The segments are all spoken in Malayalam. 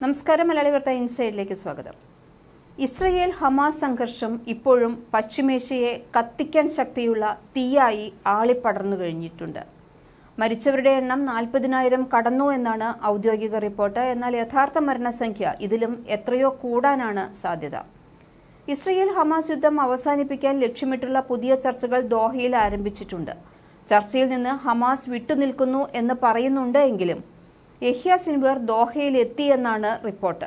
നമസ്കാരം മലയാളി വാർത്ത ഇൻസൈഡിലേക്ക് സ്വാഗതം. ഇസ്രയേൽ ഹമാസ് സംഘർഷം ഇപ്പോഴും പശ്ചിമേഷ്യയെ കത്തിക്കാൻ ശക്തിയുള്ള തീയായി ആളിപ്പടർന്നു കഴിഞ്ഞിട്ടുണ്ട്. മരിച്ചവരുടെ എണ്ണം നാൽപ്പതിനായിരം കടന്നു എന്നാണ് ഔദ്യോഗിക റിപ്പോർട്ട്. എന്നാൽ യഥാർത്ഥ മരണസംഖ്യ ഇതിലും എത്രയോ കൂടാനാണ് സാധ്യത. ഇസ്രയേൽ ഹമാസ് യുദ്ധം അവസാനിപ്പിക്കാൻ ലക്ഷ്യമിട്ടുള്ള പുതിയ ചർച്ചകൾ ദോഹയിൽ ആരംഭിച്ചിട്ടുണ്ട്. ചർച്ചയിൽ നിന്ന് ഹമാസ് വിട്ടുനിൽക്കുന്നു എന്ന് പറയുന്നുണ്ട് എങ്കിലും യഹ്യ സിൻവർ ദോഹയിൽ എത്തിയെന്നാണ് റിപ്പോർട്ട്.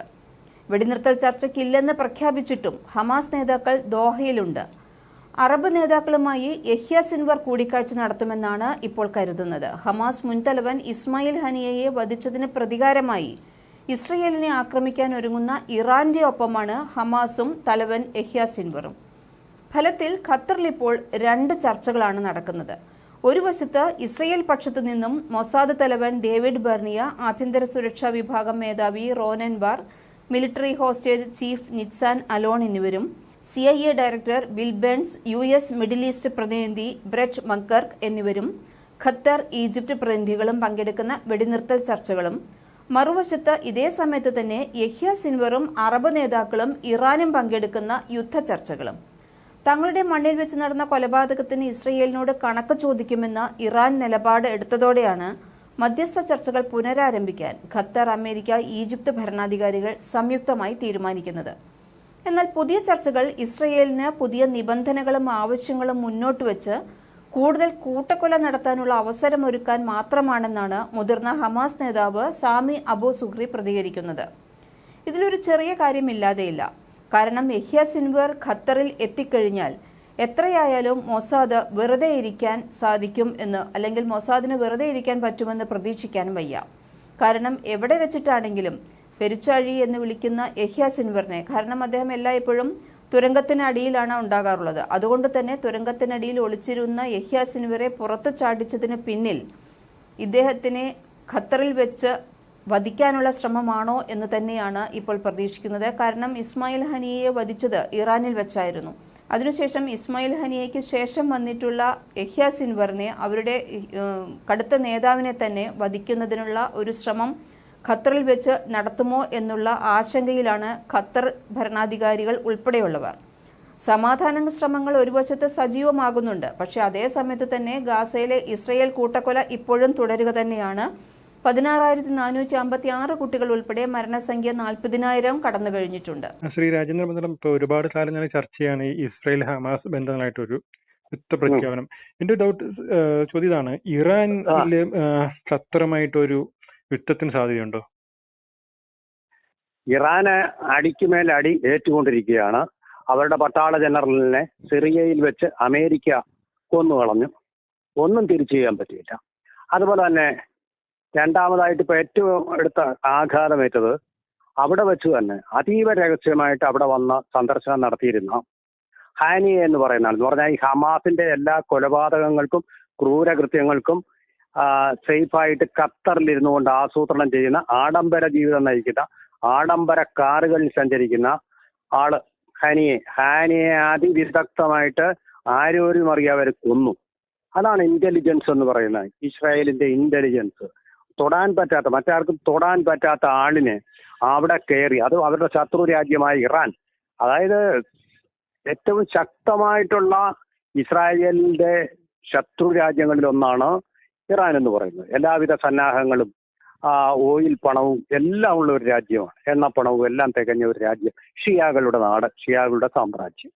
വെടിനിർത്തൽ ചർച്ചയ്ക്കില്ലെന്ന് പ്രഖ്യാപിച്ചിട്ടും ഹമാസ് നേതാക്കൾ ദോഹയിലുണ്ട്. അറബ് നേതാക്കളുമായി യഹ്യ സിൻവർ കൂടിക്കാഴ്ച നടത്തുമെന്നാണ് ഇപ്പോൾ കരുതുന്നത്. ഹമാസ് മുൻതലവൻ ഇസ്മായിൽ ഹനിയയെ വധിച്ചതിന് പ്രതികാരമായി ഇസ്രയേലിനെ ആക്രമിക്കാൻ ഒരുങ്ങുന്ന ഇറാന്റെ ഒപ്പമാണ് ഹമാസും തലവൻ യഹ്യ സിൻവറും ഫലത്തിൽ ഖത്തറിൽ ഇപ്പോൾ രണ്ട് ചർച്ചകളാണ് നടക്കുന്നത്. ഒരു വശത്ത് ഇസ്രയേൽ പക്ഷത്തു നിന്നും മൊസാദ് തലവൻ ഡേവിഡ് ബെർണിയ ആഭ്യന്തര സുരക്ഷാ വിഭാഗം മേധാവി Ronen Bar military hostage chief Nitzan Alon എന്നിവരും C I A director Bill Burns U S middle east പ്രതിനിധി ബ്രെറ്റ് മക്കർക്ക് എന്നിവരും ഖത്തർ ഈജിപ്ത് പ്രതിനിധികളും പങ്കെടുക്കുന്ന വെടിനിർത്തൽ ചർച്ചകളും. മറുവശത്ത് ഇതേ സമയത്ത് തന്നെ യഹ്യ സിൻവറും അറബ് നേതാക്കളും ഇറാനും പങ്കെടുക്കുന്ന യുദ്ധ ചർച്ചകളും. തങ്ങളുടെ മണ്ണിൽ വെച്ച് നടന്ന കൊലപാതകത്തിന് ഇസ്രയേലിനോട് കണക്ക് ചോദിക്കുമെന്ന ഇറാൻ നിലപാട് എടുത്തതോടെയാണ് മധ്യസ്ഥ ചർച്ചകൾ പുനരാരംഭിക്കാൻ ഖത്തർ അമേരിക്ക ഈജിപ്ത് ഭരണാധികാരികൾ സംയുക്തമായി തീരുമാനിക്കുന്നത്. എന്നാൽ പുതിയ ചർച്ചകൾ ഇസ്രയേലിന് പുതിയ നിബന്ധനകളും ആവശ്യങ്ങളും മുന്നോട്ട് വെച്ച് കൂടുതൽ കൂട്ടക്കൊല നടത്താനുള്ള അവസരമൊരുക്കാൻ മാത്രമാണെന്നാണ് മുതിർന്ന ഹമാസ് നേതാവ് സാമി അബു സുഗ്രി പ്രതികരിക്കുന്നത്. ഇതിലൊരു ചെറിയ കാര്യമില്ലാതെയില്ല. കാരണം യഹ്യ സിൻവർ ഖത്തറിൽ എത്തിക്കഴിഞ്ഞാൽ എത്രയായാലും മൊസാദ് വെറുതെ ഇരിക്കാൻ സാധിക്കും എന്ന് അല്ലെങ്കിൽ മൊസാദിന് വെറുതെ ഇരിക്കാൻ പറ്റുമെന്ന് പ്രതീക്ഷിക്കാനും വയ്യ. കാരണം എവിടെ വെച്ചിട്ടാണെങ്കിലും പെരുച്ചാഴി എന്ന് വിളിക്കുന്ന യഹ്യ സിൻവറിനെ കാരണം അദ്ദേഹം എല്ലായ്പ്പോഴും തുരങ്കത്തിനടിയിലാണ് ഉണ്ടാകാറുള്ളത്. അതുകൊണ്ട് തന്നെ തുരങ്കത്തിനടിയിൽ ഒളിച്ചിരുന്ന യഹ്യ സിൻവറെ പുറത്തു ചാടിച്ചതിന് പിന്നിൽ ഇദ്ദേഹത്തിനെ ഖത്തറിൽ വെച്ച് വധിക്കാനുള്ള ശ്രമമാണോ എന്ന് തന്നെയാണ് ഇപ്പോൾ പ്രതീക്ഷിക്കുന്നത്. കാരണം ഇസ്മായിൽ ഹനിയെ വധിച്ചത് ഇറാനിൽ വെച്ചായിരുന്നു. അതിനുശേഷം ഇസ്മായിൽ ഹനിയയ്ക്ക് ശേഷം വന്നിട്ടുള്ള യഹ്യ സിൻവറിനെ അവരുടെ കടുത്ത നേതാവിനെ തന്നെ വധിക്കുന്നതിനുള്ള ഒരു ശ്രമം ഖത്തറിൽ വെച്ച് നടത്തുമോ എന്നുള്ള ആശങ്കയിലാണ് ഖത്തർ ഭരണാധികാരികൾ ഉൾപ്പെടെയുള്ളവർ. സമാധാന ശ്രമങ്ങൾ ഒരു വശത്ത് സജീവമാകുന്നുണ്ട്. പക്ഷേ അതേ സമയത്ത് തന്നെ ഗാസയിലെ ഇസ്രയേൽ കൂട്ടക്കൊല ഇപ്പോഴും തുടരുക തന്നെയാണ്. പതിനാറായിരത്തി നാനൂറ്റി അമ്പത്തി ആറ് കുട്ടികൾ ഉൾപ്പെടെ മരണസംഖ്യ നാൽപ്പതിനായിരം കടന്നു കഴിഞ്ഞിട്ടുണ്ട്. ശ്രീ രാജേന്ദ്ര മന്ദിരം ഇപ്പൊ ഒരുപാട് കാലം ഞാൻ ചർച്ച ചർച്ചയാണ് ഈ ഇസ്രായേൽ ഹമാസ് ബന്ധങ്ങളായിട്ടൊരു യുദ്ധ പ്രഖ്യാപനം എന്റെ ഡൗട്ട് ചോദ്യം ഇതാണ്. ഇറാനിലെ ഖത്തറുമായിട്ടൊരു യുദ്ധത്തിന് സാധ്യതയുണ്ടോ? ഇറാന് അടിക്കുമേൽ അടി ഏറ്റുകൊണ്ടിരിക്കുകയാണ്. അവരുടെ പട്ടാള ജനറലിനെ സിറിയയിൽ വെച്ച് അമേരിക്ക കൊന്നു കളഞ്ഞു ഒന്നും തിരിച്ചു ചെയ്യാൻ പറ്റിയില്ല. അതുപോലെ തന്നെ രണ്ടാമതായിട്ട് ഇപ്പൊ ഏറ്റവും എടുത്ത ആഘാതമേറ്റത് അവിടെ വെച്ച് തന്നെ അതീവ രഹസ്യമായിട്ട് അവിടെ വന്ന സന്ദർശനം നടത്തിയിരുന്ന ഹാനിയ എന്ന് പറയുന്ന ആൾ എന്ന് പറഞ്ഞാൽ ഈ ഹമാസിന്റെ എല്ലാ കൊലപാതകങ്ങൾക്കും ക്രൂരകൃത്യങ്ങൾക്കും സേഫായിട്ട് ഖത്തറിൽ ഇരുന്നു കൊണ്ട് ആസൂത്രണം ചെയ്യുന്ന ആഡംബര ജീവിതം നയിക്കുന്ന ആഡംബര കാറുകളിൽ സഞ്ചരിക്കുന്ന ആൾ ഹാനിയെ. ഹാനിയെ അതിവിദഗ്ധമായിട്ട് ആരോരും അറിയാവരെ കൊന്നു. അതാണ് ഇന്റലിജൻസ് എന്ന് പറയുന്നത് ഇസ്രായേലിന്റെ ഇന്റലിജൻസ് തൊടാൻ പറ്റാത്ത മറ്റാർക്കും തൊടാൻ പറ്റാത്ത ആളിനെ അവിടെ കയറി അത് അവരുടെ ശത്രു രാജ്യമായ ഇറാൻ അതായത് ഏറ്റവും ശക്തമായിട്ടുള്ള ഇസ്രായേലിന്റെ ശത്രു രാജ്യങ്ങളിൽ ഒന്നാണ് ഇറാൻ എന്ന് പറയുന്നത്. എല്ലാവിധ സന്നാഹങ്ങളും ഓയിൽ പണവും എല്ലാം ഉള്ള ഒരു രാജ്യമാണ്. എണ്ണപ്പണവും എല്ലാം തികഞ്ഞ ഒരു രാജ്യം ഷിയാകളുടെ നാട് ഷിയാകളുടെ സാമ്രാജ്യം.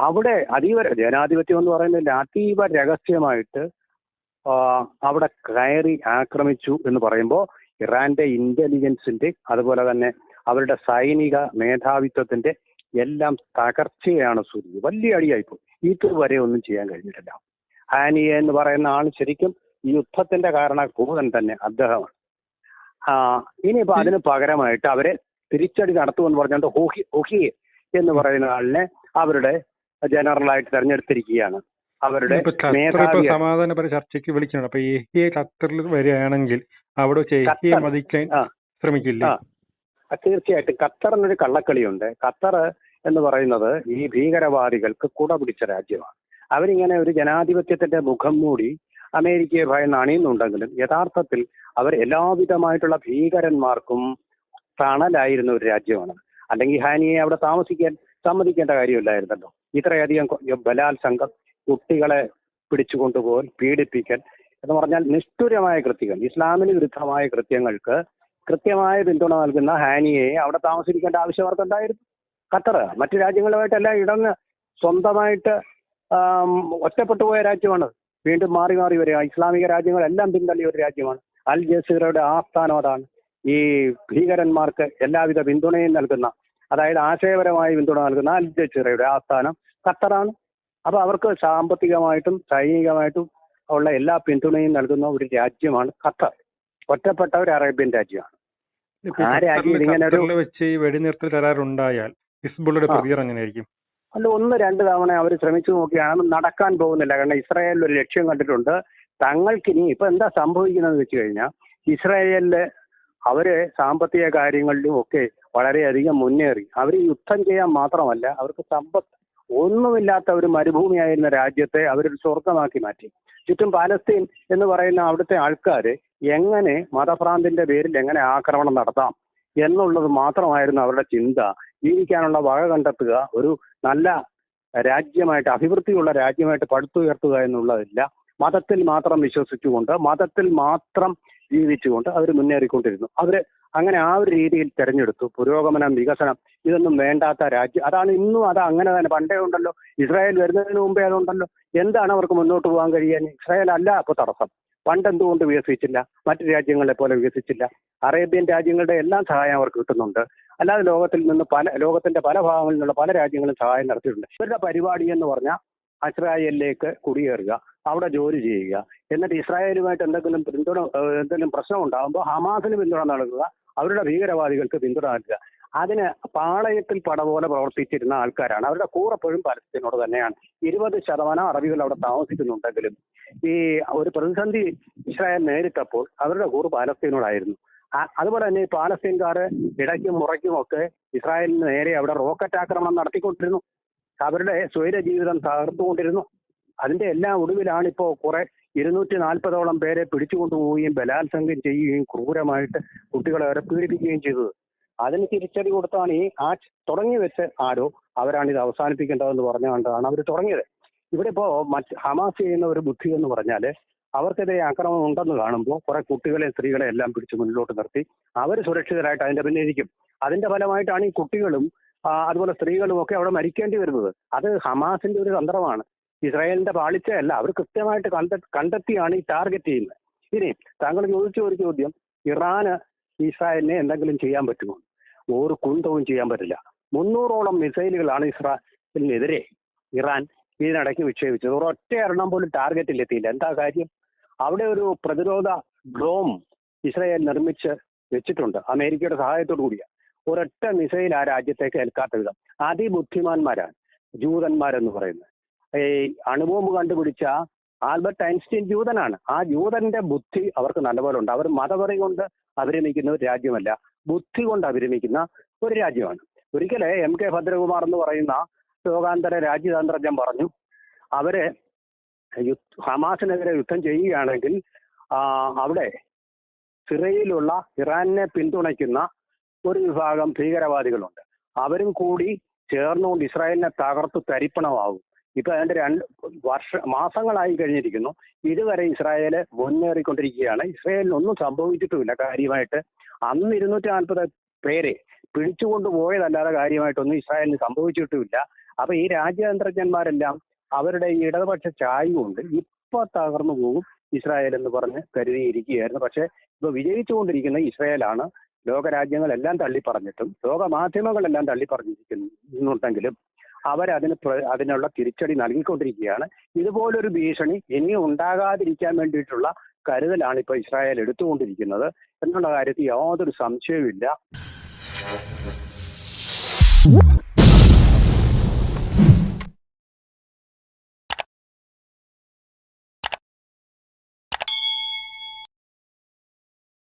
അവിടെ അതീവ ജനാധിപത്യം എന്ന് പറയുന്നതിൽ അതീവ രഹസ്യമായിട്ട് അവിടെ കയറി ആക്രമിച്ചു എന്ന് പറയുമ്പോൾ ഇറാന്റെ ഇന്റലിജൻസിന്റെ അതുപോലെ തന്നെ അവരുടെ സൈനിക മേധാവിത്വത്തിന്റെ എല്ലാം തകർച്ചയാണ് സൂര്യ വലിയ അടിയായിപ്പോയി. ഇതുവരെ ഒന്നും ചെയ്യാൻ കഴിഞ്ഞിട്ടില്ല. ഹാനിയ എന്ന് പറയുന്ന ആൾ ശരിക്കും ഈ യുദ്ധത്തിന്റെ കാരണഭൂതൻ തന്നെ അദ്ദേഹമാണ്. ആ ഇനിയിപ്പോ അതിന് പകരമായിട്ട് അവരെ തിരിച്ചടി നടത്തുമെന്ന് പറഞ്ഞുകൊണ്ട് ഹോഹി ഹോഹിയെ എന്ന് പറയുന്ന ആളിനെ അവരുടെ ജനറലായിട്ട് തെരഞ്ഞെടുത്തിരിക്കുകയാണ്. അവരുടെ ഖത്തർ സമാധാനപര ചർച്ചയ്ക്ക് വിളിക്കണം? അപ്പൊ യഹിയെ ഖത്തറിൽ വരികയാണെങ്കിൽ അവിടെ വെച്ച് യഹിയെ മതിക്കാൻ ശ്രമിക്കില്ല. ശ്രമിക്കില്ലേ? ആ. ആ, കള്ളക്കളിയുണ്ട്. ഖത്തർ എന്ന് പറയുന്നത് ഈ ഭീകരവാദികൾക്ക് കുട പിടിച്ച രാജ്യമാണ്. അവരിങ്ങനെ ഒരു ജനാധിപത്യത്തിന്റെ മുഖം മൂടി അമേരിക്കയെ ഭയന്ന് അണിയുന്നുണ്ടെങ്കിലും യഥാർത്ഥത്തിൽ അവർ എല്ലാവിധമായിട്ടുള്ള ഭീകരന്മാർക്കും തണലായിരുന്ന ഒരു രാജ്യമാണ്. അല്ലെങ്കിൽ ഹാനിയെ അവിടെ താമസിക്കാൻ സമ്മതിക്കേണ്ട കാര്യമില്ലായിരുന്നല്ലോ. ഇത്രയധികം ബലാത്സംഗം കുട്ടികളെ പിടിച്ചു കൊണ്ടുപോകൽ പീഡിപ്പിക്കൽ എന്ന് പറഞ്ഞാൽ നിഷ്ഠുരമായ കൃത്യങ്ങൾ ഇസ്ലാമിന് വിരുദ്ധമായ കൃത്യങ്ങൾക്ക് കൃത്യമായ പിന്തുണ നൽകുന്ന ഹാനിയെ അവിടെ താമസിപ്പിക്കേണ്ട ആവശ്യം അവർക്കുണ്ടായിരുന്നു ഖത്തർ മറ്റു രാജ്യങ്ങളുമായിട്ടെല്ലാം ഇടങ്ങ് സ്വന്തമായിട്ട് ഒറ്റപ്പെട്ടുപോയ ഒറ്റപ്പെട്ടു പോയ രാജ്യമാണ്. വീണ്ടും മാറി മാറി വരിക. ഇസ്ലാമിക രാജ്യങ്ങളെല്ലാം പിന്തള്ളിയ ഒരു രാജ്യമാണ്. അൽ ജസീറയുടെ ആസ്ഥാനം അതാണ്. ഈ ഭീകരന്മാർക്ക് എല്ലാവിധ പിന്തുണയും നൽകുന്ന അതായത് ആശയപരമായ പിന്തുണ നൽകുന്ന അൽ ജസീറയുടെ ആസ്ഥാനം ഖത്തറാണ്. അപ്പൊ അവർക്ക് സാമ്പത്തികമായിട്ടും സൈനികമായിട്ടും ഉള്ള എല്ലാ പിന്തുണയും നൽകുന്ന ഒരു രാജ്യമാണ് ഖത്തർ. ഒറ്റപ്പെട്ട ഒരു അറേബ്യൻ രാജ്യമാണ്. ആ രാജ്യം ഇങ്ങനെ ഒരു- വെച്ച് ഈ വെടിനിർത്തൽ കരാറുണ്ടായാൽ ഹിസ്ബുള്ളയുടെ പ്രതികരണം എങ്ങനെയായിരിക്കും? അല്ല ഒന്ന് രണ്ട് തവണ അവർ ശ്രമിച്ചു നോക്കിയാണ് നടക്കാൻ പോകുന്നില്ല. കാരണം ഇസ്രായേലിൽ ഒരു ലക്ഷ്യം കണ്ടിട്ടുണ്ട്. തങ്ങൾക്ക് ഇനി ഇപ്പൊ എന്താ സംഭവിക്കുന്നത് വെച്ച് കഴിഞ്ഞാൽ ഇസ്രായേലിൽ അവർ സാമ്പത്തിക കാര്യങ്ങളിലും ഒക്കെ വളരെയധികം മുന്നേറി. അവർ യുദ്ധം ചെയ്യാൻ മാത്രമല്ല അവർക്ക് സമ്പത്ത് ഒന്നുമില്ലാത്ത ഒരു മരുഭൂമിയായിരുന്ന രാജ്യത്തെ അവരൊരു സ്വർഗമാക്കി മാറ്റി. ചുറ്റും പാലസ്തീൻ എന്ന് പറയുന്ന അവിടുത്തെ ആൾക്കാർ എങ്ങനെ മതഭ്രാന്തിന്റെ പേരിൽ എങ്ങനെ ആക്രമണം നടത്താം എന്നുള്ളത് മാത്രമായിരുന്നു അവരുടെ ചിന്ത. ജീവിക്കാനുള്ള വക കണ്ടെത്തുക ഒരു നല്ല രാജ്യമായിട്ട് അഭിവൃദ്ധിയുള്ള രാജ്യമായിട്ട് പടുത്തുയർത്തുക എന്നുള്ളതില്ല മതത്തിൽ മാത്രം വിശ്വസിച്ചുകൊണ്ട് മതത്തിൽ മാത്രം ജീവിച്ചുകൊണ്ട് അവർ മുന്നേറിക്കൊണ്ടിരുന്നു. അവർ അങ്ങനെ ആ ഒരു രീതിയിൽ തെരഞ്ഞെടുത്തു. പുരോഗമനം വികസനം ഇതൊന്നും വേണ്ടാത്ത രാജ്യം. അതാണ് ഇന്നും അത് അങ്ങനെ തന്നെ. പണ്ടേ ഉണ്ടല്ലോ ഇസ്രായേൽ വരുന്നതിന് മുമ്പേ അതുണ്ടല്ലോ എന്താണ് അവർക്ക് മുന്നോട്ട് പോകാൻ കഴിയാൻ ഇസ്രായേൽ അല്ല അപ്പോൾ തടസ്സം. പണ്ട് എന്തുകൊണ്ട് വികസിച്ചില്ല? മറ്റു രാജ്യങ്ങളെ പോലെ വികസിച്ചില്ല. അറേബ്യൻ രാജ്യങ്ങളുടെ എല്ലാം സഹായം അവർക്ക് കിട്ടുന്നുണ്ട്. അല്ലാതെ ലോകത്തിൽ നിന്ന് പല ലോകത്തിന്റെ പല ഭാഗങ്ങളിൽ നിന്നുള്ള പല രാജ്യങ്ങളും സഹായം നടത്തിയിട്ടുണ്ട്. ഇവരുടെ പരിപാടി എന്ന് പറഞ്ഞാൽ ഇസ്രായേലിലേക്ക് കുടിയേറുക. അവിടെ ജോലി ചെയ്യുക. എന്നിട്ട് ഇസ്രായേലുമായിട്ട് എന്തെങ്കിലും പിന്തുണ എന്തെങ്കിലും പ്രശ്നം ഉണ്ടാകുമ്പോൾ ഹമാസിന് പിന്തുണ നൽകുക അവരുടെ ഭീകരവാദികൾക്ക് പിന്തുണ നൽകുക. അതിന് പാളയത്തിൽ പട പോലെ പ്രവർത്തിച്ചിരുന്ന ആൾക്കാരാണ്. അവരുടെ കൂറപ്പോഴും പലസ്തീനോട് തന്നെയാണ്. ഇരുപത് ശതമാനം അറബികൾ അവിടെ താമസിക്കുന്നുണ്ടെങ്കിലും ഈ ഒരു പ്രതിസന്ധി ഇസ്രായേൽ നേരിട്ടപ്പോൾ അവരുടെ കൂറ് പാലസ്തീനോടായിരുന്നു. അതുപോലെ തന്നെ പാലസ്തീൻകാർ ഇടയ്ക്കും മുറയ്ക്കും ഒക്കെ ഇസ്രായേലിന് നേരെ അവിടെ റോക്കറ്റ് ആക്രമണം നടത്തിക്കൊണ്ടിരുന്നു. അവരുടെ സ്വൈര ജീവിതം തകർത്തുകൊണ്ടിരുന്നു. അതിന്റെ എല്ലാം ഒടുവിലാണ് ഇപ്പോ കുറെ ഇരുന്നൂറ്റി നാൽപ്പതോളം പേരെ പിടിച്ചുകൊണ്ടുപോവുകയും ബലാത്സംഗം ചെയ്യുകയും ക്രൂരമായിട്ട് കുട്ടികളെ വരെ പീഡിപ്പിക്കുകയും ചെയ്തത്. അതിന് തിരിച്ചടി കൊടുത്താണ് ഈ ആ തുടങ്ങി വെച്ച് ആരോ അവരാണ് ഇത് അവസാനിപ്പിക്കേണ്ടതെന്ന് പറഞ്ഞുകൊണ്ടാണ് അവർ തുടങ്ങിയത്. ഇവിടെ ഇപ്പോ മറ്റ് ഹമാസ് ചെയ്യുന്ന ഒരു ബുദ്ധി എന്ന് പറഞ്ഞാൽ അവർക്കെതിരെ ആക്രമണം ഉണ്ടെന്ന് കാണുമ്പോൾ കുറെ കുട്ടികളെ സ്ത്രീകളെ എല്ലാം പിടിച്ച് മുന്നിലോട്ട് നിർത്തി അവർ സുരക്ഷിതരായിട്ട് അതിന്റെ പിന്നെ ഇരിക്കും. അതിന്റെ ഫലമായിട്ടാണ് ഈ കുട്ടികളും അതുപോലെ സ്ത്രീകളും ഒക്കെ അവിടെ മരിക്കേണ്ടി വരുന്നത്. അത് ഹമാസിന്റെ ഒരു തന്ത്രമാണ്. ഇസ്രായേലിന്റെ പാളിച്ചയല്ല. അവർ കൃത്യമായിട്ട് കണ്ട കണ്ടെത്തിയാണ് ഈ ടാർഗറ്റ് ചെയ്യുന്നത്. ഇനി താങ്കൾ ചോദിച്ച ഒരു ചോദ്യം ഇറാന് ഇസ്രായേലിനെ എന്തെങ്കിലും ചെയ്യാൻ പറ്റുമോ? ഒരു കുന്തവും ചെയ്യാൻ പറ്റില്ല. മുന്നൂറോളം മിസൈലുകളാണ് ഇസ്രായേലിനെതിരെ ഇറാൻ ഇതിനിടയ്ക്ക് വിക്ഷേപിച്ചത്. ഒരു ഒറ്റ എണ്ണം പോലും ടാർഗറ്റിൽ എത്തിയില്ല. എന്താ കാര്യം? അവിടെ ഒരു പ്രതിരോധ ഡ്രോം ഇസ്രായേൽ നിർമ്മിച്ച് വെച്ചിട്ടുണ്ട്. അമേരിക്കയുടെ സഹായത്തോടു കൂടിയ. ഒരൊറ്റ മിസൈൽ ആ രാജ്യത്തേക്ക് ഏൽക്കാത്ത വിധം. അതിബുദ്ധിമാന്മാരാണ്. ജൂതന്മാരെന്ന് പറയുന്നത്. ഈ അണുബോംബ് കണ്ടുപിടിച്ച ആൽബർട്ട് ഐൻസ്റ്റീൻ ജൂതനാണ്. ആ ജൂതന്റെ ബുദ്ധി അവർക്ക് നല്ലപോലെ ഉണ്ട് അവർ മതപറി കൊണ്ട് അഭിരമിക്കുന്ന ഒരു രാജ്യമല്ല. ബുദ്ധി കൊണ്ട് അഭിരമിക്കുന്ന ഒരു രാജ്യമാണ്. ഒരിക്കലെ എം കെ ഭദ്രകുമാർ എന്ന് പറയുന്ന ലോകാന്തര രാജ്യതന്ത്രജ്ഞൻ പറഞ്ഞു അവരെ ഹമാസിനെതിരെ യുദ്ധം ചെയ്യുകയാണെങ്കിൽ അവിടെ സിറയിലുള്ള ഇറാനെ പിന്തുണയ്ക്കുന്ന ഒരു വിഭാഗം ഭീകരവാദികളുണ്ട്. അവരും കൂടി ചേർന്നുകൊണ്ട് ഇസ്രായേലിനെ തകർത്ത് തരിപ്പണമാവും. ഇപ്പൊ അതിന്റെ രണ്ട് വർഷ മാസങ്ങളായി കഴിഞ്ഞിരിക്കുന്നു. ഇതുവരെ ഇസ്രായേൽ മുന്നേറിക്കൊണ്ടിരിക്കുകയാണ്. ഇസ്രായേലിന് ഒന്നും സംഭവിച്ചിട്ടുമില്ല. കാര്യമായിട്ട് അന്ന് ഇരുന്നൂറ്റി നാൽപ്പത് പേരെ പിടിച്ചുകൊണ്ട് പോയതല്ലാതെ കാര്യമായിട്ടൊന്നും ഇസ്രായേലിന് സംഭവിച്ചിട്ടുമില്ല. അപ്പൊ ഈ രാജ്യതന്ത്രജ്ഞന്മാരെല്ലാം അവരുടെ ഈ ഇടതുപക്ഷ ചായ കൊണ്ട് ഇപ്പൊ തകർന്നു പോകും ഇസ്രായേൽ എന്ന് പറഞ്ഞ് കരുതിയിരിക്കുകയായിരുന്നു. പക്ഷെ ഇപ്പൊ വിജയിച്ചുകൊണ്ടിരിക്കുന്ന ഇസ്രായേലാണ് ലോകരാജ്യങ്ങളെല്ലാം തള്ളി പറഞ്ഞിട്ടും ലോക മാധ്യമങ്ങളെല്ലാം തള്ളി പറഞ്ഞിരിക്കുന്നുണ്ടെങ്കിലും അവരതിന് അതിനുള്ള തിരിച്ചടി നൽകിക്കൊണ്ടിരിക്കുകയാണ്. ഇതുപോലൊരു ഭീഷണി ഇനി ഉണ്ടാകാതിരിക്കാൻ വേണ്ടിയിട്ടുള്ള കരുതലാണ് ഇപ്പൊ ഇസ്രായേൽ എടുത്തുകൊണ്ടിരിക്കുന്നത്. എന്നുള്ള കാര്യത്തിൽ യാതൊരു സംശയവുമില്ല.